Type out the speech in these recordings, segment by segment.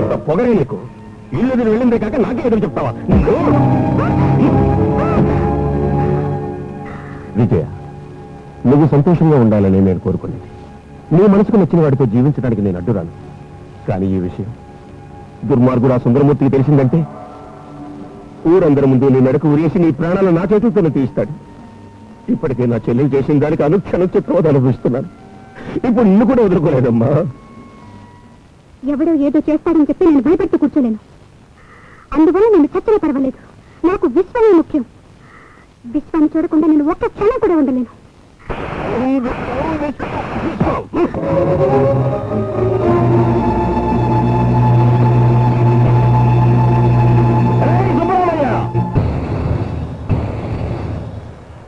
ఇంత పొగరే నీకు? ఇల్లు ఎదురు వెళ్ళిందే కాక నాకే ఎదురు చెప్తావా? విజయ నువ్వు సంతోషంగా ఉండాలని నేను కోరుకునేది. నీ మనసుకు నచ్చిన వాడితో జీవించడానికి నేను అడ్డురాను. కానీ ఈ విషయం దుర్మార్గుడు ఆ సుందరమూర్తికి తెలిసిందంటే ఊరందరి ముందు నీ మెడకు ఉరేసి నీ ప్రాణాలు నా చేతులతోనే తీస్తాడు ఇప్పటికే నా చెల్లెలు చేసిన దానికి అనుక్షణం చిత్రవద అనుభవిస్తున్నాను. ఇప్పుడు నిన్ను కూడా వదులుకోలేదమ్మా. ఎవడో ఏదో చేస్తాడని చెప్పి నేను భయపడుతూ కూర్చోలేను. అందువల్ల నేను చచ్చిన పర్వాలేదు. నాకు విశ్వమే ముఖ్యం. విశ్వాన్ని చూడకుండా నేను ఒక్క క్షణం కూడా ఉండలేను.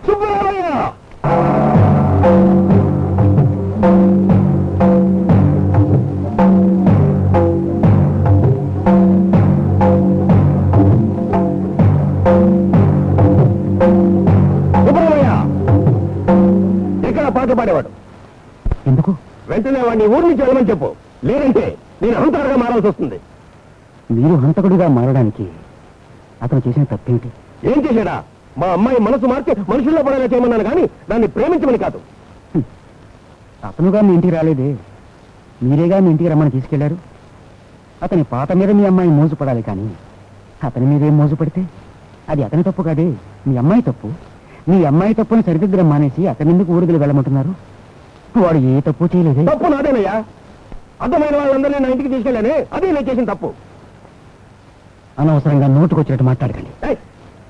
సుబ్బరామయ్య! పాడేవాడు ఎందుకు? వెంటనే వాడిని ఊరి నుంచి వెళ్ళమని చెప్పు. లేదంటే నేను అంతగా మారాల్సి వస్తుంది. మీరు హంతకుడిగా మారడానికి అతను చేసిన తప్పేమిటి ఏం చేశాడా? మా అమ్మాయి మనసు మార్చి మనుషుల్లో పడేలా చేయమన్నాను కానీ దాన్ని ప్రేమించమని కాదు. అతనుగా మీ ఇంటికి రాలేదే. మీరేగా మీ ఇంటికి రమ్మని తీసుకెళ్ళారు? అతని పాత మీద మీ అమ్మాయి మోజు పడాలి కానీ అతని మీదేం మోజు పడితే అది అతని తప్పు కాదే మీ అమ్మాయి తప్పు. మీ అమ్మాయి తప్పుని సరిదిద్దడం మానేసి అతని ఎందుకు ఊరుదులు వెళ్ళమంటున్నారు? వాడు ఏ తప్పు చేయలేదే? తప్పు నాదేనయ్యా. అర్థమైన వాళ్ళందరినీ నా ఇంటికి తీసుకెళ్ళానే అదే నేను చేసిన తప్పు. అనవసరంగా నోటుకొచ్చినట్టు మాట్లాడకండి. ఏయ్,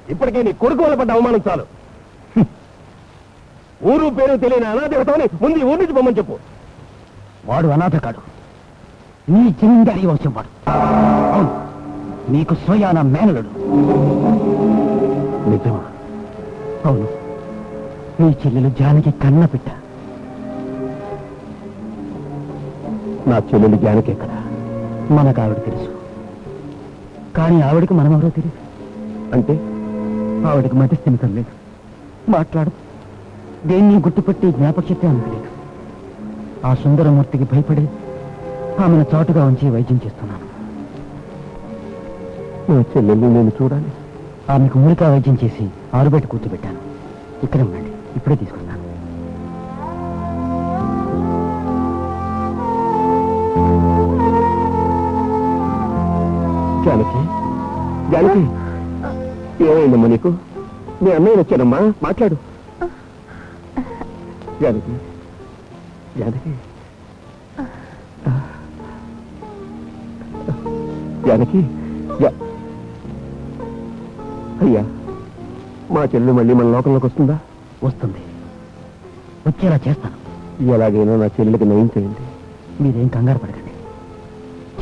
ఇప్పటికే నీ కొడుకు వల్ల పడ్డ అవమానం చాలు. హ్మ్. ఊరు పేరు తెలియని అనాదేవతని ముందు ఊరి నుంచి పొమ్మని చెప్పు. వాడు అనాథ కాడు. నీ జమీందారీ వంశం వాడు. అవును. నీకు స్వయాన మేనలుడు. నిజమా? అవును. నీ చెల్లెలు జానకి కన్న పిట్ట నా చెల్లెలు జానకి ఎక్కడ? మనకు ఆవిడ తెలుసు. కానీ ఆవిడకి మనమెవరో తెలియదు అంటే? ఆవిడకి మతి స్థిమితం లేదు. మాట్లాడు. దేన్ని గుర్తుపెట్టి జ్ఞాపకశక్తి ఆమెకు లేదు. ఆ సుందరమూర్తికి భయపడి ఆమెను చాటుగా ఉంచి వైద్యం చేస్తున్నాను. నా చెల్లెల్ని నేను చూడాలి. ఆమెకు మూలికా వైద్యం చేసి ఆరుబయట కూర్చోబెట్టాను. ఇక్కడ ఉండండి. ఇప్పుడే తీసుకున్నాను జానకి జానకి. ఏమైందమ్మా నీకు? మీ అన్నయ్య వచ్చానమ్మా మాట్లాడు. జానకి జానకి. జానకి జా- అయ్యా మా చెల్లి మళ్ళీ మన లోకంలోకి వస్తుందా? వస్తుంది. వచ్చేలా చేస్తాను. ఎలాగైనా నా చెల్లెలికి నయం చేయండి. మీరేం కంగారు పడకండి.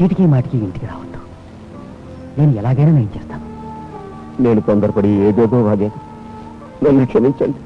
చీటికి మాటికి ఇంటికి రావద్దు. నేను ఎలాగైనా నేను చేస్తాను. నేను తొందరపడి ఏదేదో వాగాను. నన్ను క్షమించండి.